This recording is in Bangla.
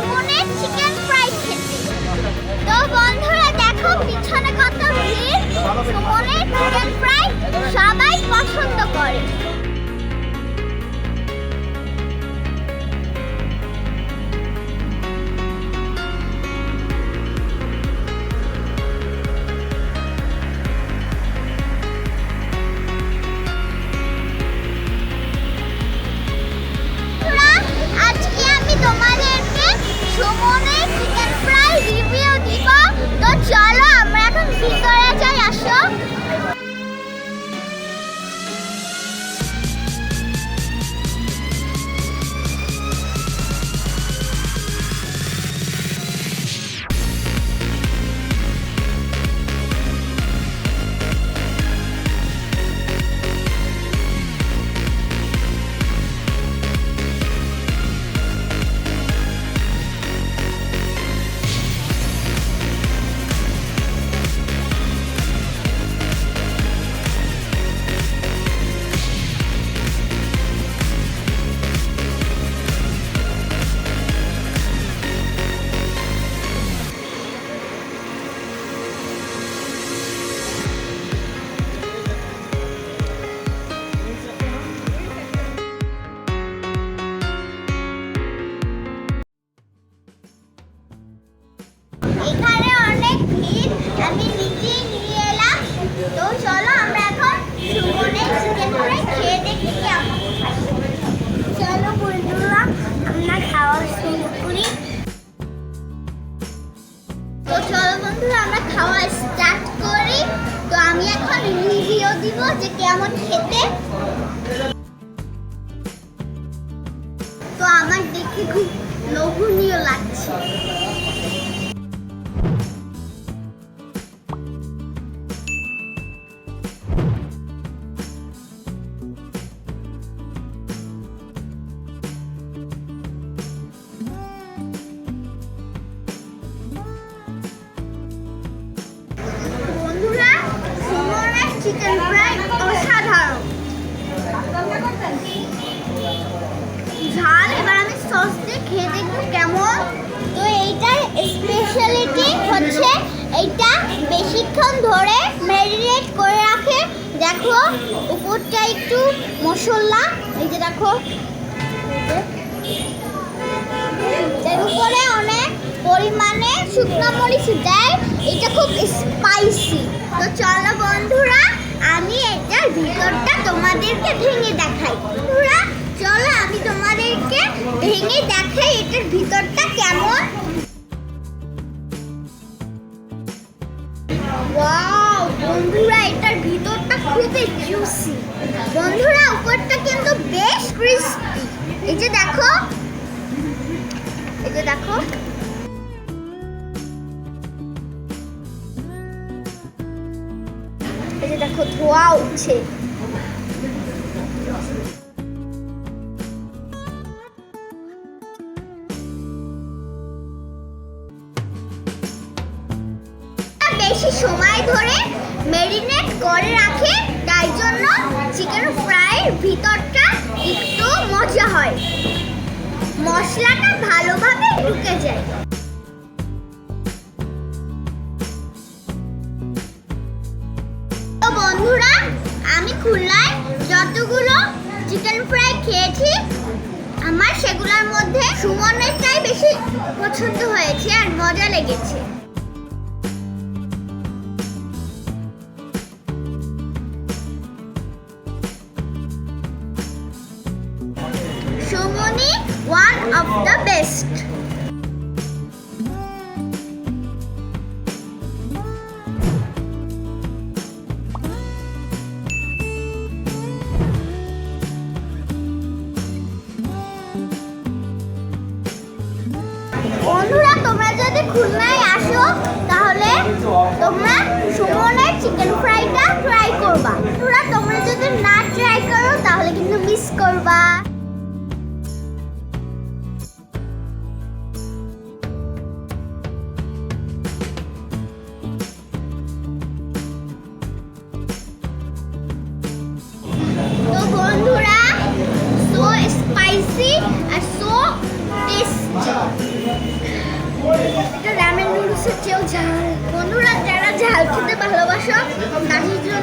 সুমনের চিকেন ফ্রাই খেতে। তো বন্ধুরা, দেখো, পিছনে কত ভিড়। সুমনের চিকেন ফ্রাই সবাই পছন্দ করে। তোমাদেরকে সুমনের চিকেন ফ্রাই রিভিউ দিব। তো চলো আমরা এখন ভিতরে যে কেমন খেতে। তো আমার দেখে খুব লোভনীয় লাগছে। চিকেন ফ্রাই অসাধারণ। ঝাল এবার আমি সস দিয়ে খেয়ে দেখব কেমন। তো এইটার স্পেশালিটি হচ্ছে এইটা বেশিক্ষণ ধরে ম্যারিনেট করে রাখে। দেখো, উপরটা একটু মশলা, এই যে দেখো। উপরে অনেক পরিমাণে শুকনো মরিচ দেয়। এটা খুব স্পাইসি তো চলো বন্ধুরা আমি এটার ভিতরটা তোমাদেরকে ভেঙে দেখাই। বন্ধুরা চলো, আমি তোমাদেরকে ভেঙে দেখাই এটার ভিতরটা কেমন। বন্ধুরা, এটার ভিতরটা খুবই জুসি বন্ধুরা, উপরটা কিন্তু ধোয়া উঠছে। বেশি সময় ধরে মেরিনেট করে রাখে, তাই জন্য চিকেন ফ্রাইয়ের ভিতরটা একটু মজা হয়। মশলাটা ভালোভাবে ঢুকে যায়। খেয়েছি। আমার সেগুলোর মধ্যে সুমনেরটাই বেশি পছন্দ হয়েছে আর মজা লেগেছে। সুমনি one of the best i see so tasty এটা রামেন বন্ধুরা যারা ঝাল খেতে ভালোবাসো তাদের জন্য